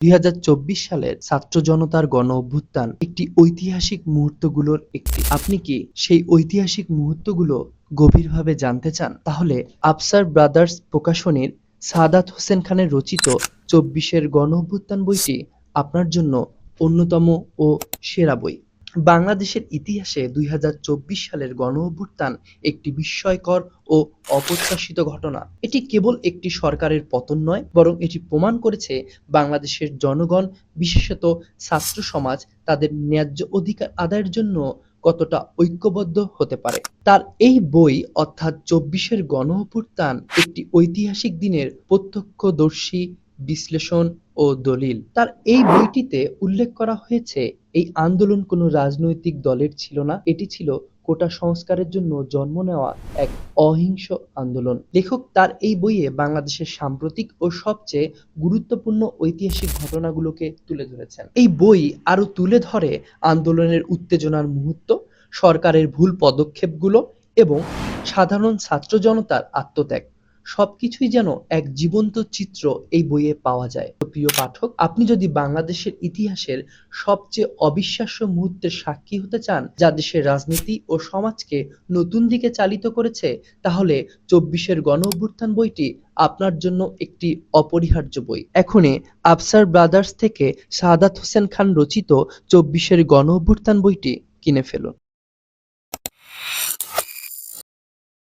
দুই হাজার চব্বিশ সালের ছাত্র জনতার গণ অভ্যুত্থান একটি ঐতিহাসিক মুহূর্তগুলোর একটি। আপনি কি সেই ঐতিহাসিক মুহূর্তগুলো গভীরভাবে জানতে চান? তাহলে আফসার ব্রাদার্স প্রকাশনীর সাদাত হোসেন খানের রচিত চব্বিশের গণ অভ্যুত্থান বইটি আপনার জন্য অন্যতম ও সেরা বই। বাংলাদেশের ইতিহাসে দুই হাজার চব্বিশ সালের গণ অভ্যুত্থান একটি বিস্ময়কর ও অপ্রত্যাশিত ঘটনা। এটি কেবল একটি সরকারের পতন নয়, বরং এটি প্রমাণ করেছে বাংলাদেশের জনগণ, বিশেষত ছাত্র সমাজ, তাদের ন্যায্য অধিকার আদায়ের জন্য কতটা ঐক্যবদ্ধ হতে পারে। তার এই বই, অর্থাৎ চব্বিশের গণ অভ্যুত্থান একটি ঐতিহাসিক দিনের প্রত্যক্ষদর্শী, বিশ্লেষণ ও দলিল। তার এই বইটিতে উল্লেখ করা হয়েছে, এই আন্দোলন কোনো রাজনৈতিক দলের ছিল না, এটি ছিল কোটা সংস্কারের জন্য জন্ম নেওয়া এক অহিংস আন্দোলন। লেখক তার এই বইয়ে বাংলাদেশের সাম্প্রতিক ও সবচেয়ে গুরুত্বপূর্ণ ঐতিহাসিক ঘটনাগুলোকে তুলে ধরেছেন। এই বই আরও তুলে ধরে আন্দোলনের উত্তেজনার মুহূর্ত, সরকারের ভুল পদক্ষেপগুলো এবং সাধারণ ছাত্র জনতার আত্মত্যাগ। সবকিছুই যেন এক জীবন্ত চিত্র এই বইয়ে পাওয়া যায়। প্রিয় পাঠক, আপনি যদি বাংলাদেশের ইতিহাসের সবচেয়ে অবিশ্বাস্য মুহূর্তের সাক্ষী হতে চান, যা দেশের রাজনীতি ও সমাজকে নতুন দিকে চালিত করেছে, তাহলে চব্বিশের গণ অভ্যুত্থান বইটি আপনার জন্য একটি অপরিহার্য বই। এখনই আফসার ব্রাদার্স থেকে সাদাত হোসেন খান রচিত চব্বিশের গণ অভ্যুত্থান বইটি কিনে ফেলুন।